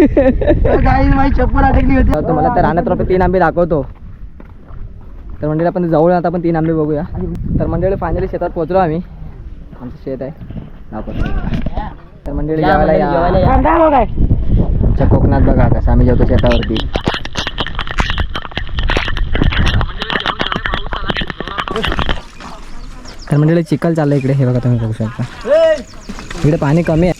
काही माझी चप्पल अटकली होती. तर तुम्हाला रानात आपण तीन आंबे दाखवतो. तर मंडळी आपण जवळ आता आपण तीन आंबे बघूया. तर मंडळी फायनली शेतात पोहोचलो आम्ही. आमचं शेत आहे. दाखवतो तर मंडळी जेवायला. या. आमच्या कोकणात बघा कसं आम्ही जेवतो शेतावरती. तर मंडळी चिखल चाललं इकडे. हे बघा तुम्ही बघू शकता. इकडे पाणी कमी आहे.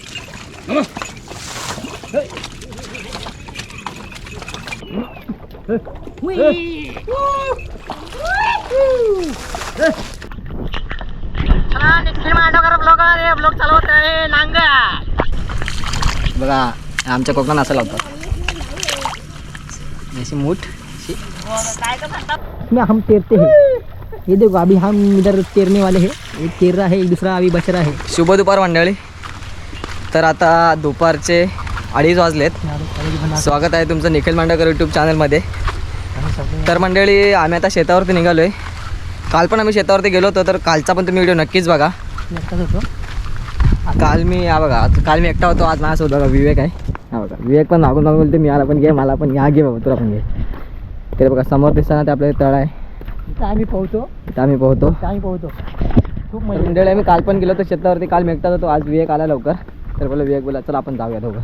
ब्लॉग चालवत आहे नांगा बघा आमच्या कोकणात असं लावतात. जैसे मूठ इसमें हम तैरते हैं। ये देखो अभी हम इधर तैरने वाले हैं। एक तैर रहा है एक दूसरा अभी बच रहा है। शुभ दुपार मंडळी. तर आता दुपारचे अडीच वाजलेत. स्वागत आहे तुमचं निखिल मांडकर यूट्यूब चॅनलमध्ये तर मंडळी आम्ही आता शेतावरती निघालो आहे काल पण आम्ही शेतावरती गेलो होतो तर कालचा पण तुम्ही व्हिडिओ नक्कीच बघा. काल मी हा बघा काल मी एकटा होतो आज माझ्यासोबत बघा विवेक आहे. हा बघा विवेक पण मागून मागून बोलते मी आला पण घे मला पण या घे बाबा तुला पण घे. ते बघा समोर दिसताना ते आपले तळ आहे. आम्ही पोहतो. आम्ही पोहतो. आम्ही पोहतो. खूप मंडळी आम्ही काल पण गेलो होतो शेतावरती. काल मी एकटाच होतो आज विवेक आला लवकर. तर बोला विवेक बोला चला आपण जाऊया दोघं.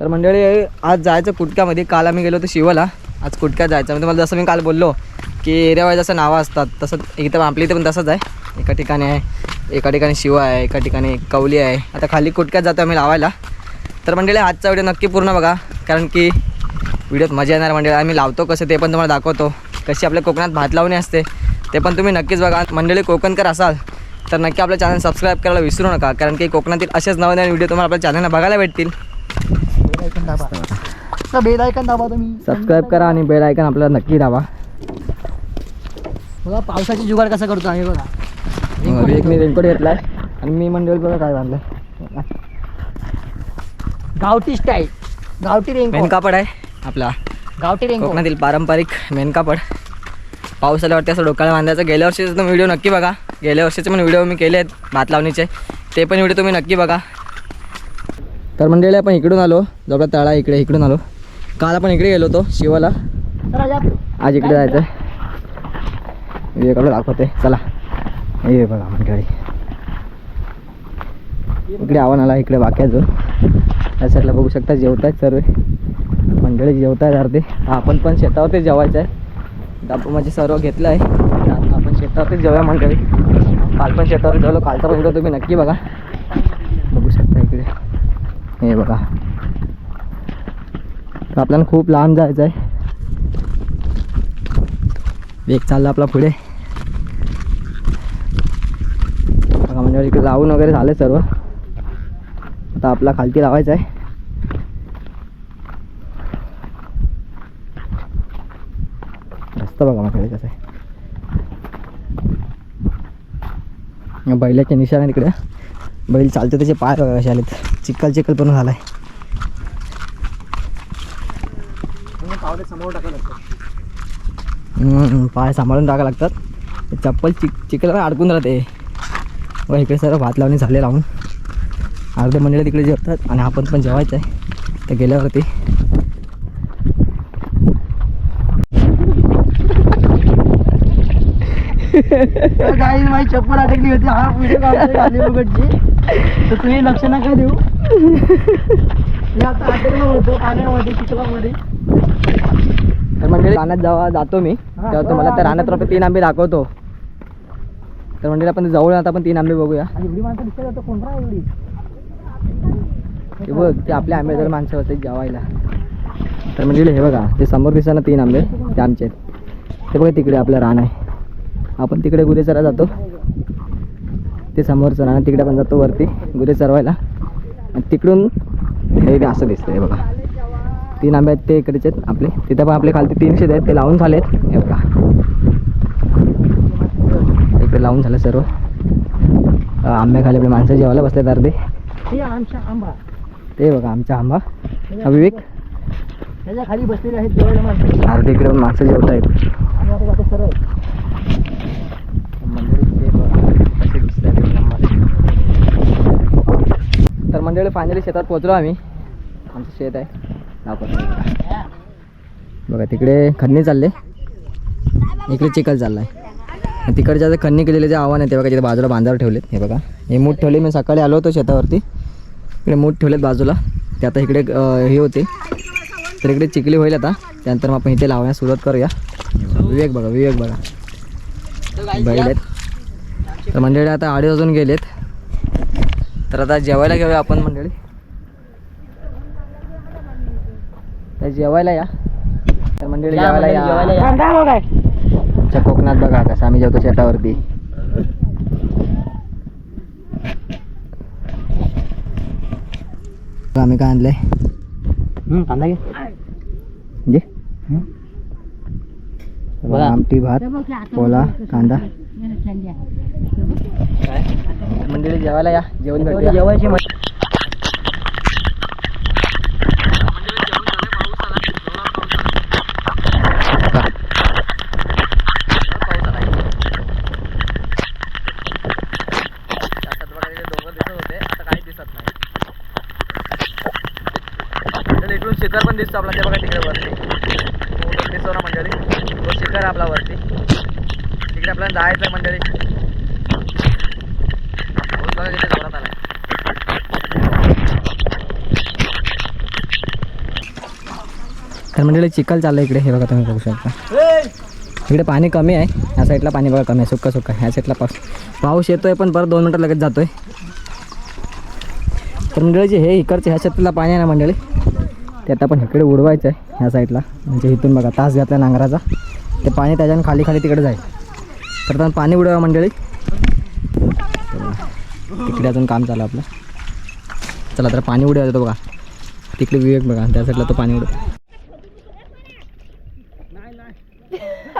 तर मंडळी आज जायचं कुटक्यामध्ये. काल आम्ही गेलो होतो शिवला. आज कुटक्यात जायचं. म्हणजे मला जसं मी काल बोललो की एरियावर जसं नावं असतात तसं इथं आपल्या इथे पण तसंच आहे. एका ठिकाणी आहे एका ठिकाणी शिवा आहे एका ठिकाणी कवली आहे. आता खाली कुटक्यात जातो आम्ही लावायला. तर मंडळी आजचा व्हिडिओ नक्की पूर्ण बघा. कारण की व्हिडिओत मजा येणार मंडळी. आम्ही लावतो कसं ते पण तुम्हाला दाखवतो. कशी आपल्या कोकणात भात लावणी असते ते पण तुम्ही नक्कीच बघा. मंडळी कोकणकर असाल तर नक्की आपलं चॅनल सबस्क्राईब करायला विसरू नका. कारण की कोकणातील असेच नवीन नवीन व्हिडिओ तुम्हाला आपल्या चॅनलला बघायला भेटतील. बेल आयकन दाबा. बेल आयकन दाबा तुम्ही? सबस्क्राईब करा आणि बेल आयकन आपल्याला नक्की दाबा. बघा पावसाची जुगाड कसा करतो आम्ही बघा. विवेकने रेनकोट घेतलाय आणि मी मंडळी बघा काय बांधलं गावठी स्टाईल गावठी रेनकोट. मेन कापड आहे आपला. गावठी रेनकोट. कोकणातील पारंपरिक मेन कापड. पाऊस आल्यावरती असं डोक्याला बांधायचं. गेल्या वर्षीचा तुम्ही व्हिडिओ नक्की बघा. गेल्या वर्षीचे पण व्हिडिओ मी केले आहेत भात लावणीचे. ते पण व्हिडिओ तुम्ही नक्की बघा. तर मंडळी आपण इकडून आलो. जवळ तळा इकडे इकडून आलो. काल आपण इकडे गेलो होतो शिवाला. आज इकडे जायचं आहे दाखवते. चला. हे बघा मंडळी. इकडे आव्हान आला इकडे बाकी अजून. या साईडला बघू शकता जेवत आहेत सर्व. मंडळी जेवत आहेत अर्धे. आपण पण शेतावरती जेवायचं आहे दापू माझे सर्व घेतलं आहे आपण शेतावरतीच जेवूया मंडळी. काल पण शेतावर जेवलो. कालचा पण तुम्ही नक्की बघा. हे बघा. तर आपल्याला खूप लांब जायचं आहे. वेग चालला आपला पुढे. बघा म्हणजे इकडे लावून वगैरे झाले सर्व. आता आपला खालती लावायचा आहे. मस्त बघा माझ्याकडे कसं आहे. बैलाच्या निशाणा तिकडे. बैल चालतो त्याचे पाय बघा कसे आलेत. चिखल चिखल पण झालाय. पाय सांभाळून टाका लागतात. चप्पल चिक चिखलाला अडकून राहते व इकडे सर्व भात लावणी झाले लावून. अर्धे मंडळी तिकडे जेवतात आणि आपण पण जेवायचं आहे. तर गेल्यावरती. काही माझी चप्पल अटकली होती. हा व्हिडिओ उघडची. तर तुम्ही लक्ष नका देऊ? मी आता अटकलो होतो पाण्यामध्ये चिखलामध्ये तर मंडळी रानात जेव्हा जातो मी तेव्हा तुम्हाला त्या रानात आपण तीन आंबे दाखवतो. तर मंडळी आपण जवळ आता आपण तीन आंबे बघूया. एवढी माणसं दिसत जातं कोण राहा एवढी? ते बघ ते आपल्या आंबे जर माणसं होते जेवायला. तर मंडळी हे बघा ते समोर दिसताना तीन आंबे ते आमचे आहेत. ते बघा तिकडे आपलं रान आहे. आपण तिकडे गुरे चरा जातो. ते समोरचं आहे, तिकडे पण जातो वरती गुरे चरवायला. आणि तिकडून हे असं दिसतं हे बघा. तीन आंबे आहेत ते इकडेचे आहेत आपले. तिथं पण आपले खालती तीनशे आहेत ते लावून झालेत. हे बघा. इकडे लावून झालं सर्व. अं, आंब्याखाली आपले माणसं जेवायला अर्धे. हे आमच्या आंबा. ते बघा आमचा आंबा. हा विवेक. त्याच्याखाली बसलेले आहेत जेवायला माणसं. अर्धे इकडे पण माणसं जेवत आहेत आणि आता जातो सरळ तर मंडळी फायनली शेतात पोहोचलो आम्ही. आमचं शेत आहे. दाखवतो बघा. तिकडे खन्नी चालले. इकडे चिखल चाललाय. आणि तिकडच्या जे खन्नी केलेले जे आव्हान आहे ते बघा तिथे बाजूला बांधावर ठेवलेत. हे बघा. हे मूठ ठेवले. मी सकाळी आलो होतो शेतावरती. इकडे मूठ ठेवलेत बाजूला. ते आता इकडे हे होते. तर इकडे चिखली होईल आता. त्यानंतर मग आपण इथे लावण्यास सुरुवात करूया. विवेक बघा विवेक बघा. बैल आहेत. तर मंडळी आता आडी वाजून गेलेत. तर आता जेवायला घेऊया आपण मंडळी. तर जेवायला या. तर मंडळी जेवायला या. कांदा बघ. आहे आमच्या कोकणात बघा कसं आम्ही जेवतो शेतावरती. आम्ही काय आणलंय. कांदा घे जे. बघा. आमटी भात पोला कांदा. काय मंडळी जेवायला या जेवण जेवायची इकडून शिखर पण दिसतो आपला ते बघा तिकडे वरती तो दिसतो ना मंडळी तो शिखर आहे आपला वरती तिकडे आपल्याला जायचं आहे मंडळी पाऊस बघा किती जोरात आलाय तर मंडळी चिखल चाललं इकडे. हे बघा तुम्ही बघू शकता. इकडे पाणी कमी आहे. ह्या साईडला पाणी बघा कमी आहे. सुक्का सुक्का. ह्या साईडला पाऊस. पाऊस येतोय पण परत दोन मिनटं लगेच जातोय. तर मंडळीची हे इकडचे ह्या शेतातलं पाणी आहे ना मंडळी? ते आता पण इकडे उडवायचं आहे ह्या साईडला. म्हणजे इथून बघा तास घातला नांगराचा. ते पाणी त्याच्यानं खाली खाली तिकडे जाईल. तर आता पाणी उडवा मंडळी. तिकडे अजून काम चालू आपलं. चला तर पाणी उडवायचं तो बघा. तिकडे विवेक बघा त्या साईडला तो पाणी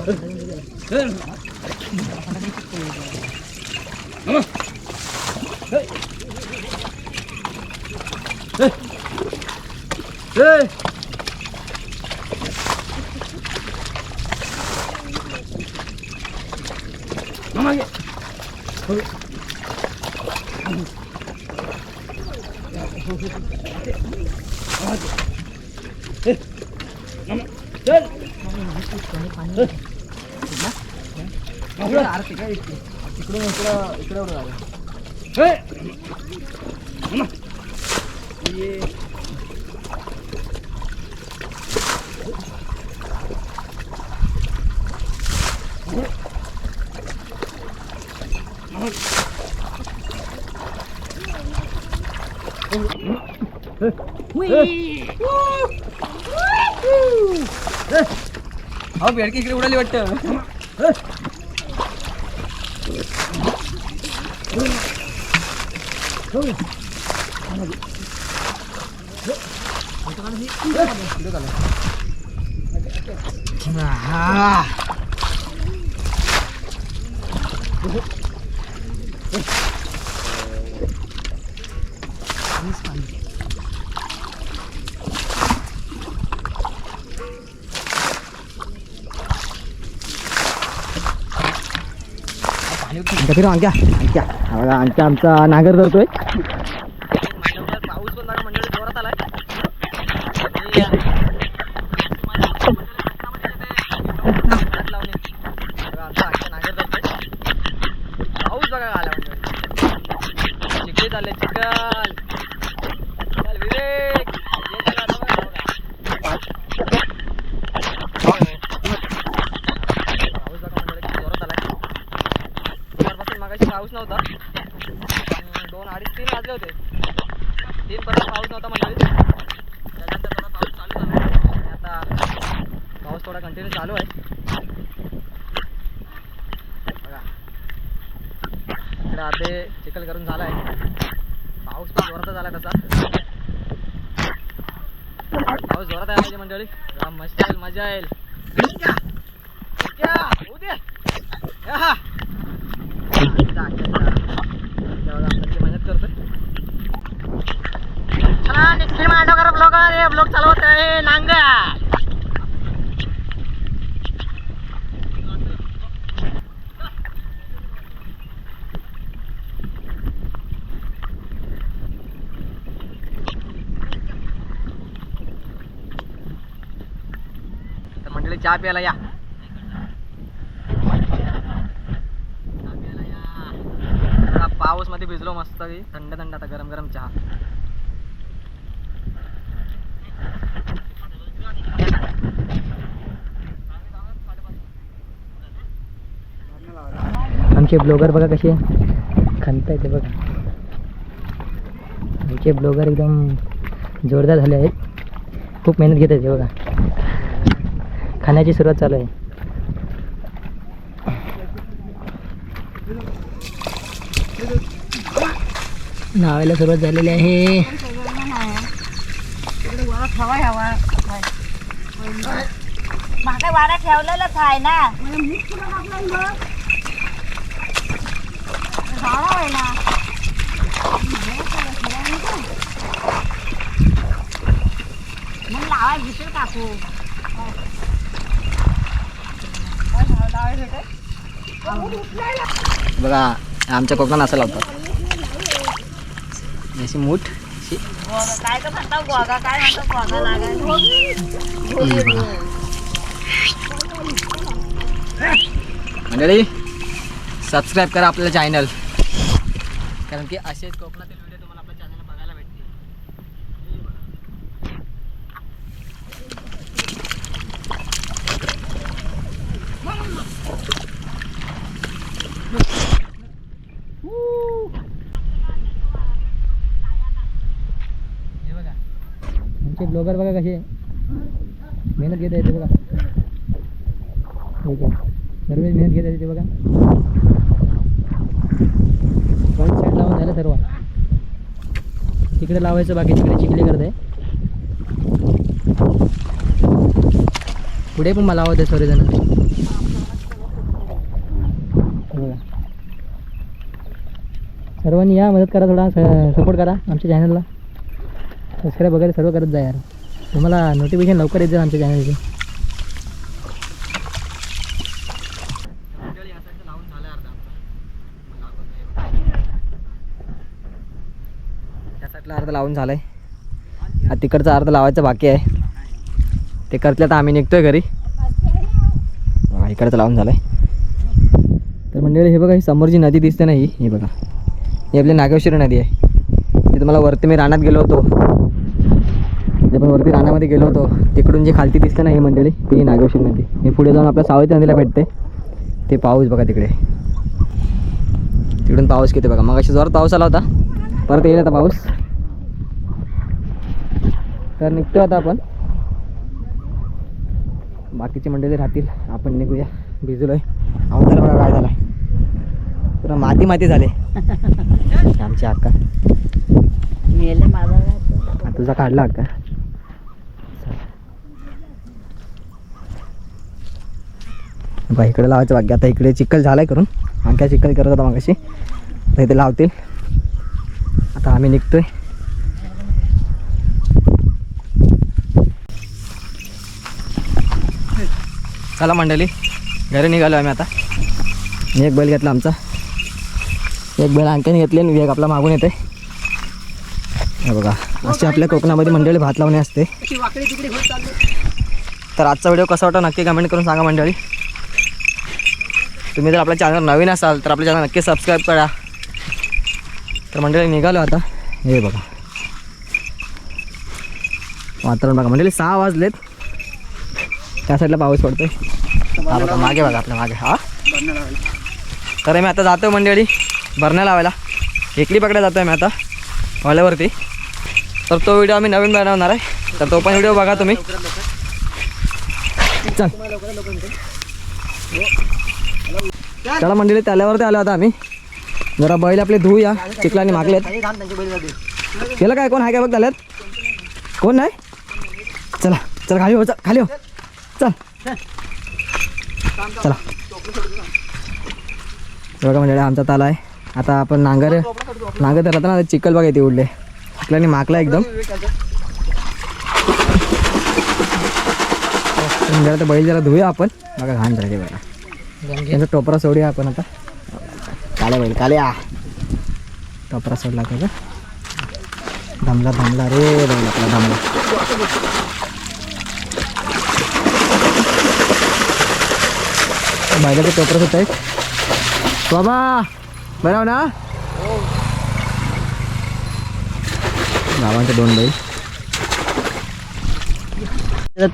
Hey! Mama, get. तिकडून इकडं इकडे एवढं झालं अहो बेडकी इकडे उडाली वाटतं ito eh. Ano? Ito ka na si... Ito ka na. Ah! आणख्या हा बघा आणख्या आमचा नागर धरतोय. पाऊस पण मंडळी जोरात आलाय पाऊस बघा आला म्हणजे. मंडळी चिखली चालले चिखल चल विवेक ये चला आता बघा, बघा. पाऊस बघा मंडळी किती जोरात आलाय दुपारपासून मागाशी पाऊस नव्हता अं, दोन अडीच तीन वाजले होते तीन पर्यंत पाऊस नव्हता मंडळी त्यानंतर थोडा पाऊस चालू झाला आणि आता पाऊस थोडा कंटिन्यू चालू आहे बघा इकडे अर्धे चिखल करून झाला आहे पाऊस पण जोराचा झाला तसा पाऊस जोरात आहे माझी मंडळी मस्त येईल मजा येईल इतक्या. इतक्या. होऊ दे. आहा. इतका मेहनत करतोय ब्लॉग चालवत आहे नांगा तर चहा प्यायला या. चहा प्यायला या. पाऊसमध्ये भिजलो मस्त थंड थंड आता गरम गरम चहा. आमचे ब्लॉगर बघा कसे खणता येते बघा. आमचे ब्लॉगर एकदम जोरदार झाले आहेत. खूप मेहनत घेत आहेत ते बघा. खाण्याची सुरुवात चालू आहे. नावायला सुरुवात झालेली आहे. मागे वारा ठेवलेलंच आहे ना. झाला होय ना मग लावाय घेतील काकू बघा आमच्या कोकणात असं लावतात. अशी मूठ मंडळी सबस्क्राईब करा आपलं चॅनल कारण की असेच कोकणातील व्हिडिओ तुम्हाला आपल्या चॅनल बघायला भेटतील हे बघा आमचे ब्लॉगर बघा कसे. मेहनत घेत येते ते बघा. ठीक आहे. सर्व मेहनत घेत येते ते बघा. फ्रंट साईड लावून झालं सर्व. तिकडे लावायचं बाकी तिकडे चिखली करत. आहे पुढे पण मला लावत आहे सर्वजण बघा. सर्वांनी या मदत करा थोडा सपोर्ट करा आमच्या चॅनलला सबस्क्राईब वगैरे सर्व करत जा यार. तुम्हाला नोटिफिकेशन लवकर येत जा आमच्या चॅनलचे अर्धा अर्ध लावून झाला आहे तिकडचा अर्ध लावायचं बाकी आहे. ते करतल्या तर आम्ही निघतोय घरी. इकडचं लावून झालंय. तर मंडळी हे बघा ही समोर जी नदी दिसते ना ही? हे बघा. ही आपली नागेश्वरी नदी आहे. ती तुम्हाला वरती मी रानात गेलो होतो. जे पण वरती रानामध्ये गेलो होतो. तिकडून जी खालती दिसते ना ही मंडळी ती नागेश्वरी नदी हे पुढे जाऊन आपल्या सावती नदीला भेटते. ते पाऊस बघा तिकडे. तिकडून पाऊस किती बघा. मग अशी जोरात पाऊस आला होता. परत येईल आता पाऊस. तर निघतो आता आपण. बाकीचे मंडळी राहतील. आपण निघूया. भिजलोय. अवतार बघा काय झाला पुरा माती माती झाले. आमची अक्का. मेले माझा. तुझा काढला अक्का. बा इकडे लावायचं बाकी आता इकडे चिखल झालाय करून. आणखी चिखल करत होता मागाशी. तर इथे लावतील. आता आम्ही निघतोय. चला मंडळी घरी निघालो आम्ही आता. मी एक बैल घेतला आमचा. एक बैल आणखीन घेतली आणि एक आपला मागून येते हे बघा अशी आपल्या कोकणामध्ये मंडळी भात लावणे असते. तर आजचा व्हिडिओ कसा वाटतो नक्की कमेंट करून सांगा मंडळी. तुम्ही जर आपल्या चॅनल नवीन असाल तर आपल्या चॅनल नक्की सबस्क्राईब करा. तर मंडळी निघालो आता. हे बघा. वातावरण बघा. मंडळी सहा वाजलेत. त्या साईडला पाऊस पडतोय. हा बघा मागे बघा आपल्या मागे. हा? तर मी आता जातो मंडळी भरण्या लावायला. एकली पकड्या जातोय मी आता वाल्यावरती. तर तो व्हिडिओ आम्ही नवीन बनवणार आहे. तर तो पण व्हिडिओ बघा तुम्ही. चल. चला मंडळी त्याल्यावरती आलो आता आम्ही. जरा बैल आपले धुऊया चिखलाने मागलेत. केलं काय कोण आहे काय बघ त्याल्यात कोण नाही? चला चल खाली हो चल खाली हो. चल. चला. बघा म्हणजे आमचा ताला आहे. आता आपण नांगर नांगर तर ना चिखल बघा ते उडले. चिखलाने माकला एकदम. जरा तर बैल जरा धुया आपण. बघा घाण झाले बघा. त्यांचा टोपरा सोडूया आपण आता. काल्या बैल काल्या टोपरा सोडला त्याचा धमला धमला रे बैल आपला धमला. बैलाचे टोपरा होत आहेत. बाबा बरं ना. गावांचे दोन बैल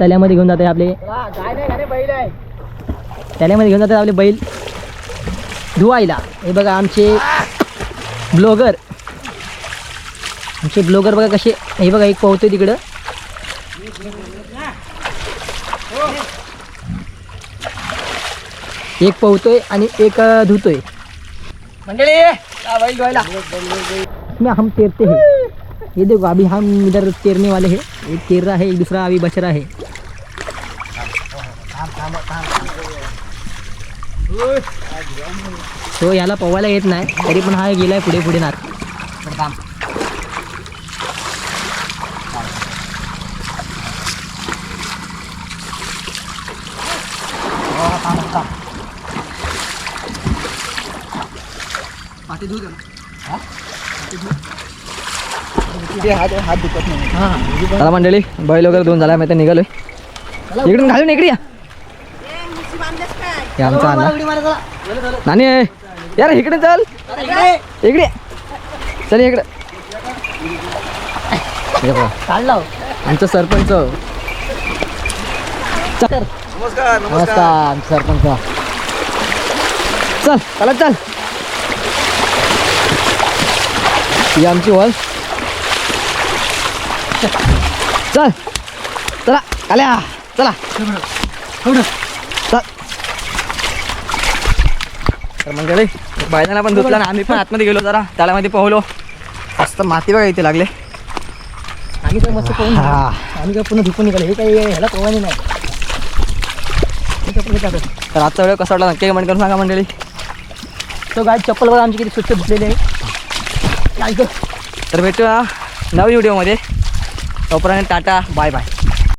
तल्यामध्ये घेऊन जाते आपले. तल्यामध्ये घेऊन जातात आपले बैल. धुवायला. हे बघा आमचे ब्लॉगर. आमचे ब्लॉगर बघा कसे हे बघा एक पोहतोय तिकडं. एक पोहतोय आणि एक धुतोय. मंडळी बैल धुवायला. हम तेरते हे. ये देखो अभी हम इधर तेरने वाले हैं. एक तेर रहा है एक दूसरा अभी बच रहा है. तो याला पोवायला येत नाही तरी पण हा गेलाय पुढे पुढे नात चला मंडळी बैल वगैरे दोन झाला माहिती निघालोय. इकडून घालून इकडे या. हे आमचा अण्णा नानी यार इकडे चल. इकडे. चल इकडे. हे. आमचा सरपंच चल. नमस्कार. आमचा सरपंच चल चला चल. ही आमची वॉल. चल. चला आल्या. चला चल तर मंडळी बायदाना पण धुतला ना आम्ही पण आतमध्ये गेलो जरा. त्यालामध्ये पोहलो. मस्त माती बघा इथे लागले. आम्ही तर मस्त पोहून हा. आम्ही काय पुन्हा धुपून निघालो. हे काही ह्याला पोवानी नाही. तर आजचा व्हिडिओ कसा वाटला नक्की कमेंट करून सांगा मंडळी. तो गाय चप्पल बघा आमची किती स्वच्छ धुतलेली आहे. तर भेटूया नवीन व्हिडिओमध्ये. तोपर्यंत टाटा बाय बाय.